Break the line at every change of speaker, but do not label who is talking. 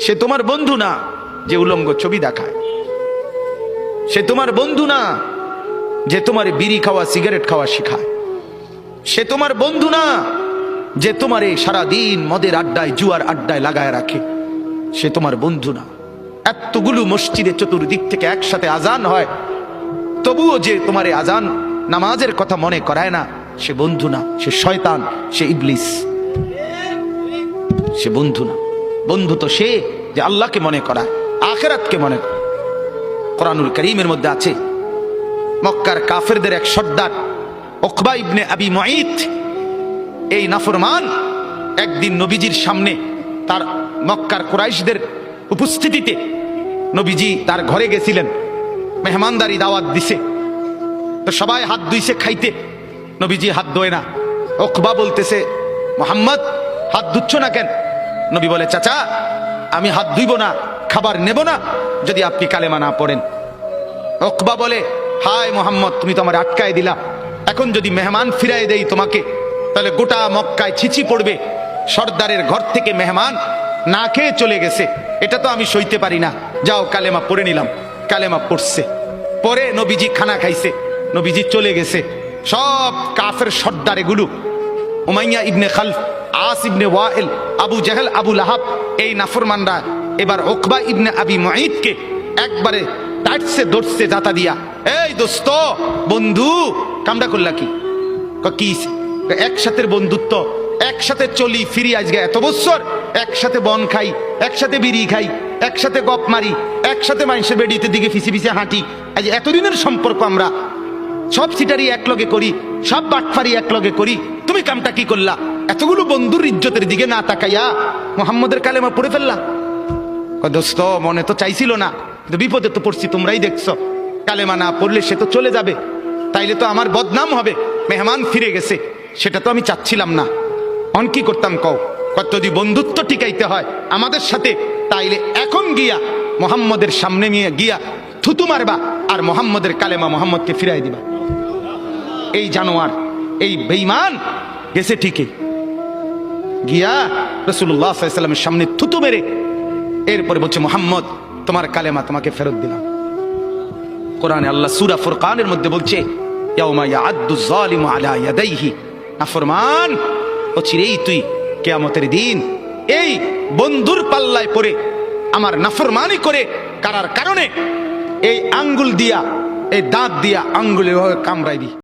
সে তোমার বন্ধু না যে উলঙ্গ ছবি দেখায়। সে তোমার বন্ধু না যে তোমার বিড়ি খাওয়া, সিগারেট খাওয়া শেখায়। সে তোমার বন্ধু না যে তোমারে সারাদিন মদের আড্ডায়, জুয়ার আড্ডায় লাগায় রাখে। সে তোমার বন্ধু না। এতগুলো মসজিদে চতুর্দিক থেকে একসাথে আজান হয়। তবুও যে তোমার এই আজান নামাজের কথা মনে করায় না, সে বন্ধু না, সে শয়তান, সে ইবলিস। সে বন্ধু না। বন্ধু তো সে যে আল্লাহকে মনে করায় আখেরাতকে মনে করে। কোরআনুল করিমের মধ্যে আছে, মক্কার কাফেরদের এক সর্দার, ওকবা ইবনে আবি মাইত এই নাফরমান একদিন নবীজির সামনে তার মক্কার কুরাইশদের উপস্থিতিতে নবীজি তার ঘরে গেছিলেন, মেহমানদারি দাওয়াত দিছে। তো সবাই হাত ধুইছে খাইতে, নবীজি হাত ধোয় না। ওকবা বলতেছে, মোহাম্মদ, হাত ধুচ্ছ না কেন? নবী বলে, চাচা, আমি হাত ধুইব না, খাবার নেব না, যদি আপনি কালেমা না পড়েন। ওকবা বলে, হায় মোহাম্মদ, তুমি তো আমার আটকায় দিলা। এখন যদি মেহমান ফিরাই দেই তোমাকে, তাহলে গোটা মক্কায় ছিচি পড়বে। সর্দারের ঘর থেকে মেহমান না খেয়ে চলে গেছে। এটা তো আমি সইতে পারি না। যাও, কালেমা পড়ে নিলাম। কালেমা পড়ছে। পরে নবীজি খানা খাইছে। নবীজি চলে গেছে। সব কাফের সর্দার এগুলো। Umayya ibn Khalaf, As ibn Wail Abu Jahl, Abu Lahab, এই নাফরমানরা এবার ওকবা ইবনে আবি মুঈদকে একবারে টাইটসে দৌড়ছে জাতা দিয়া, এই দোস্ত, বন্ধু, কামড়া করলা কি? ক- কি একসাথে বন্ধুত্ব, একসাথে চলি, ফিরি আজকে এত বছর একসাথে বন খাই, একসাথে বিড়ি খাই, একসাথে গপ মারি, একসাথে মানুষের বেডিতে দিকে ফিসে ফিসে হাঁটি, আজ এতদিনের সম্পর্ক আমরা। সব সিটারি একলগে করি, সব বাটফারি একলগে করি, তুমি কামটা কি করলা? এতগুলো বন্ধুর ইজ্জতের দিকে না তাকাইয়া মোহাম্মদের কালেমা পড়ে ফেললা। দোস্ত, মনে তো চাইছিল না, কিন্তু বিপদে তো পড়ছি, তোমরাই দেখছ। কালেমা না পড়লে সে তো চলে যাবে, তাইলে তো আমার বদনাম হবে, মেহমান ফিরে গেছে, সেটা তো আমি চাচ্ছিলাম না। অন কি করতাম কও? যদি বন্ধুত্ব টিকাইতে হয় আমাদের সাথে, তাইলে এখন গিয়া মোহাম্মদের সামনে নিয়ে গিয়া থুতু মারবা আর মোহাম্মদের কালেমা মোহাম্মদকে ফিরাই দিবা। এই জানোয়ার, এই বেইমান গেছে ঠিকই গিয়া রসুল্লাহ সাল্লামের সামনে থুতু মেরে এরপরে বলছে, মোহাম্মদ, তোমার কালেমা তোমাকে ফেরত দিলাম। কোরআনে আল্লাহ সূরা ফুরকানের মধ্যে বলছে তুই কিয়ামতের দিন এই বন্ধুর পাল্লায় আমার করে কারার কারণে এই আঙ্গুল দিয়া, এই দাঁত দিয়া কামড়াইবি